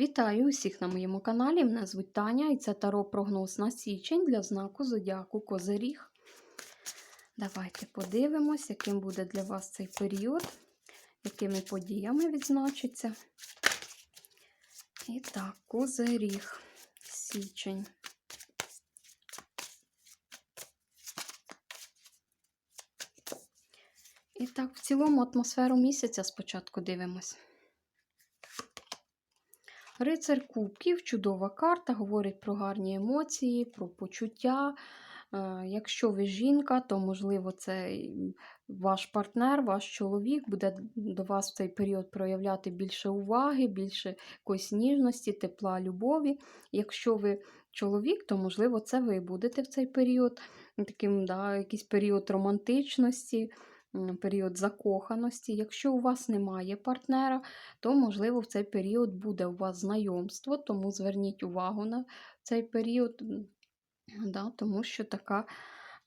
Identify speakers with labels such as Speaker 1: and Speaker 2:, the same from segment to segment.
Speaker 1: Вітаю усіх на моєму каналі. Мене звуть Таня і це таро прогноз на січень для знаку Зодіаку Козиріг. Давайте подивимось, яким буде для вас цей період, якими подіями відзначиться. І так, Козиріг, січень. І так, в цілому атмосферу місяця спочатку дивимось. Рицар Кубків, чудова карта, говорить про гарні емоції, про почуття. Е, Якщо ви жінка, то, можливо, це ваш партнер, ваш чоловік буде до вас в цей період проявляти більше уваги, більше якоїсь ніжності, тепла, любові. Якщо ви чоловік, то, можливо, це ви будете в цей період, таким, да, якийсь період романтичності період закоханості. Якщо у вас немає партнера, то, можливо, в цей період буде у вас знайомство, тому зверніть увагу на цей період, да, тому що така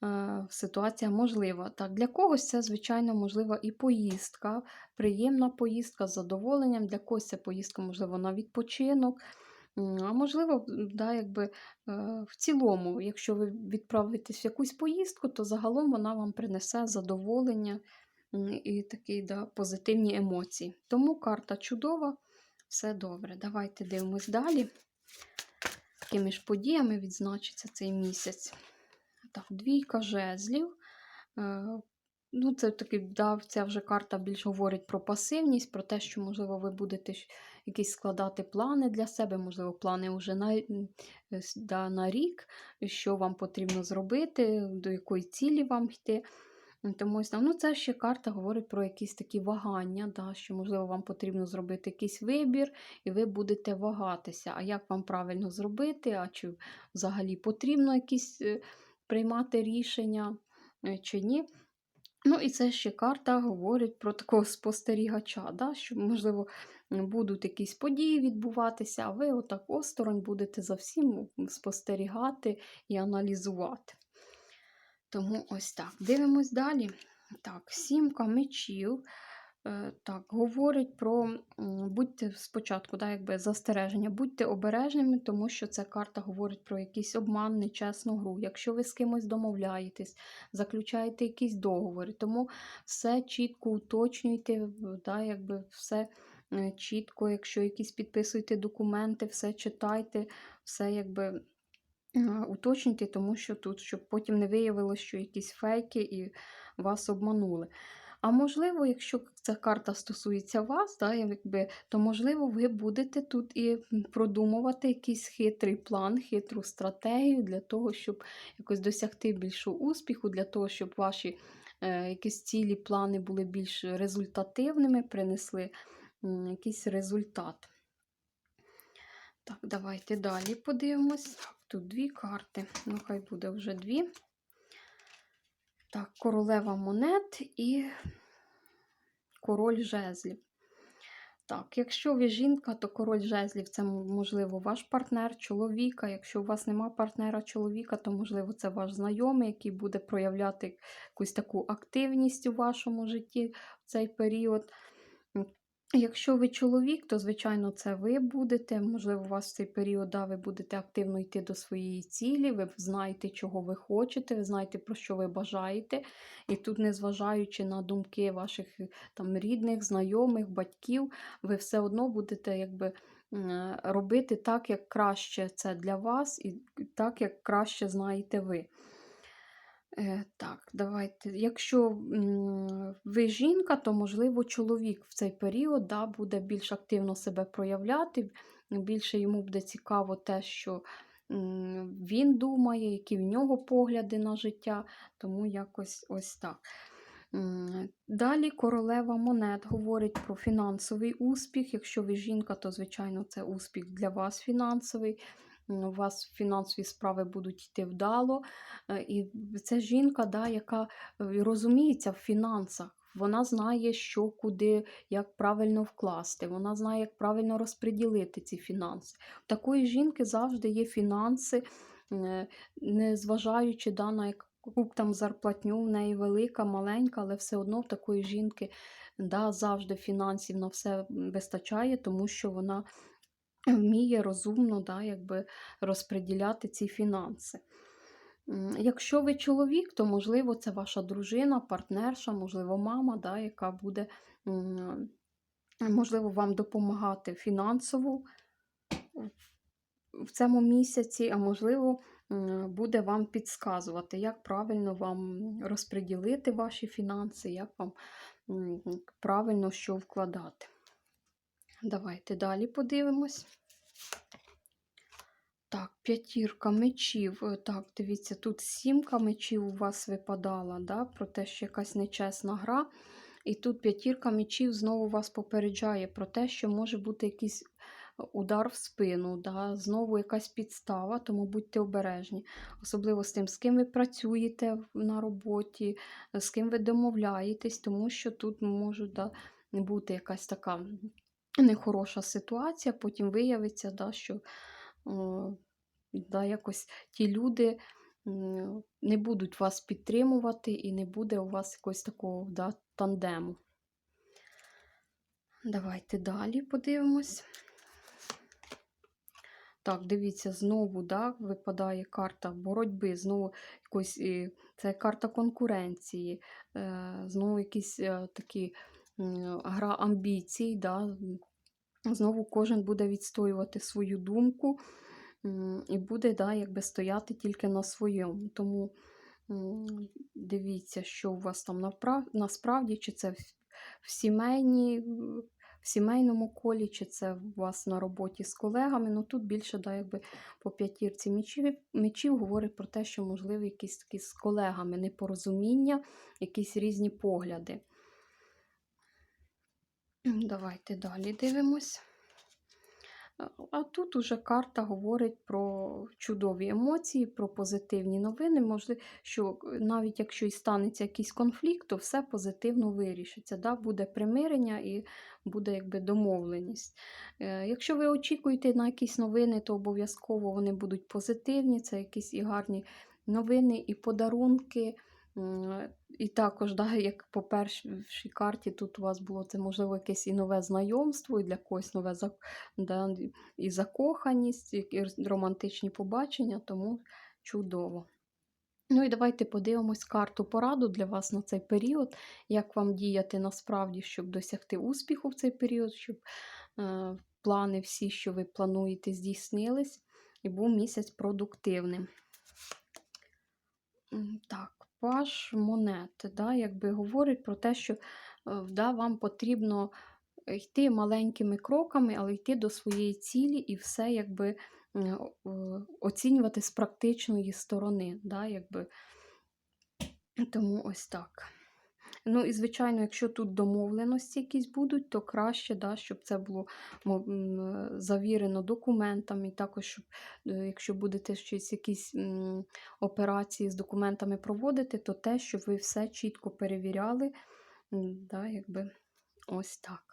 Speaker 1: е, ситуація можлива. Так, Для когось це, звичайно, можлива і поїздка, приємна поїздка з задоволенням, для когось це поїздка, можливо, на відпочинок. А можливо, да, якби, е, в цілому, якщо ви відправитесь в якусь поїздку, то загалом вона вам принесе задоволення і такі да, позитивні емоції. Тому карта чудова, все добре. Давайте дивимось далі. Якими ж подіями відзначиться цей місяць. Так, двійка жезлів. Ну, це таки, да, ця вже карта більш говорить про пасивність, про те, що, можливо, ви будете якісь складати плани для себе, можливо, плани вже на, е, да, на рік, що вам потрібно зробити, до якої цілі вам йти. Тому ну, це ще карта говорить про якісь такі вагання, да, що, можливо, вам потрібно зробити якийсь вибір, і ви будете вагатися. А як вам правильно зробити, а чи взагалі потрібно якісь е, приймати рішення, е, чи ні. Ну, і це ще карта говорить про такого спостерігача, да, що, можливо, будуть якісь події відбуватися, а ви отак осторонь будете за всім спостерігати і аналізувати. Тому ось так. Дивимось далі. Так, сімка мечів. Е, Так, говорить про будьте спочатку, да, якби застереження, будьте обережними, тому що ця карта говорить про якийсь обман, нечесну гру. Якщо ви з кимось домовляєтесь, заключаєте якісь договори, тому все чітко уточнюйте, да, якби все е, чітко, якщо якісь підписуєте документи, все читайте, все якби. Уточнюйте, тому що тут, щоб потім не виявилося, що якісь фейки і вас обманули. А можливо, якщо ця карта стосується вас, да, якби, то можливо ви будете тут і продумувати якийсь хитрий план, хитру стратегію для того, щоб якось досягти більшого успіху, для того, щоб ваші е, якісь цілі плани були більш результативними, принесли м, якийсь результат. Так, давайте далі подивимось. Тут дві карти. Ну, хай буде вже дві. Так, королева монет і король жезлів. Так, якщо ви жінка, то король жезлів це, можливо, ваш партнер, чоловіка. Якщо у вас нема партнера чоловіка, то, можливо, це ваш знайомий, який буде проявляти якусь таку активність у вашому житті в цей період. Якщо ви чоловік, то, звичайно, це ви будете. Можливо, у вас в цей період да, ви будете активно йти до своєї цілі, ви знаєте, чого ви хочете, ви знаєте, про що ви бажаєте. І тут, незважаючи на думки ваших е, там, рідних, знайомих, батьків, ви все одно будете якби, робити так, як краще це для вас, і так, як краще знаєте ви. Е, так, давайте. Якщо ви жінка, то можливо чоловік в цей період да, буде більш активно себе проявляти, більше йому буде цікаво те, що він думає, які в нього погляди на життя, тому якось ось так. Далі королева монет говорить про фінансовий успіх. Якщо ви жінка, то, звичайно, це успіх для вас фінансовий. У вас фінансові справи будуть йти вдало. Е, І це жінка, да, яка е, розуміється в фінансах. Вона знає, що куди, як правильно вкласти, вона знає, як правильно розподілити ці фінанси. У такої жінки завжди є фінанси, е, незважаючи да, на яку там зарплатню в неї велика, маленька, але все одно в такої жінки да, завжди фінансів на все вистачає, тому що вона вміє розумно, да, якби розподіляти ці фінанси. Якщо ви чоловік, то можливо це ваша дружина, партнерша, можливо, мама, да, яка буде, можливо, вам допомагати фінансово в цьому місяці, а можливо, буде вам підсказувати, як правильно вам розподілити ваші фінанси, як вам правильно що вкладати. Давайте далі подивимось. Так, п'ятірка мечів. Е, Так, дивіться, тут сімка мечів у вас випадала, да, про те, що якась нечесна гра. І тут п'ятірка мечів знову вас попереджає про те, що може бути якийсь удар в спину, да, знову якась підстава, тому будьте обережні. Особливо з тим, з ким ви працюєте на роботі, з ким ви домовляєтесь, тому що тут може да, бути якась така нехороша ситуація, потім виявиться, да, що да, якось ті люди не будуть вас підтримувати і не буде у вас якогось такого да, тандему. Давайте далі подивимось. Так, дивіться, знову да, випадає карта боротьби, знову якось, е, це карта конкуренції, е, знову якісь е, такі гра амбіцій. Да, Знову кожен буде відстоювати свою думку і буде да, якби стояти тільки на своєму. Тому дивіться, що у вас там насправді, чи це в, сімейній, в сімейному колі, чи це у вас на роботі з колегами. Ну тут більше да, якби по п'ятірці мечів, мечів говорить про те, що можливо якісь такі з колегами непорозуміння, якісь різні погляди. Давайте далі дивимось. А- А тут уже карта говорить про чудові емоції, про позитивні новини. Можливо, що навіть якщо і станеться якийсь конфлікт, то все позитивно вирішиться. Да? Буде примирення і буде якби домовленість. Е, Якщо ви очікуєте на якісь новини, то обов'язково вони будуть позитивні. Це якісь і гарні новини, і подарунки. І також, да, як по першій карті, тут у вас було це, можливо, якесь і нове знайомство, і для когось нове да, і закоханість, і романтичні побачення, тому чудово. Ну і давайте подивимось карту пораду для вас на цей період, як вам діяти насправді, щоб досягти успіху в цей період, щоб е, плани всі, що ви плануєте, здійснились, і був місяць продуктивним. Так, паш монет, да, якби говорить про те, що е, да, вам потрібно йти маленькими кроками, але йти до своєї цілі і все якби оцінювати з практичної сторони. Да, якби. Тому ось так. Ну і, звичайно, якщо тут домовленості якісь будуть, то краще, да, щоб це було е, завірено документами. І також, щоб, е, якщо будете щось, якісь операції з документами проводити, то те, щоб ви все чітко перевіряли. Да, якби ось так.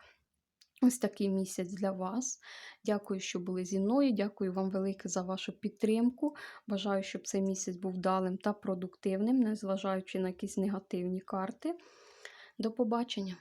Speaker 1: Ось такий місяць для вас. Дякую, що були зі мною. Дякую вам велике за вашу підтримку. Бажаю, щоб цей місяць був вдалим та продуктивним, незважаючи на якісь негативні карти. До побачення!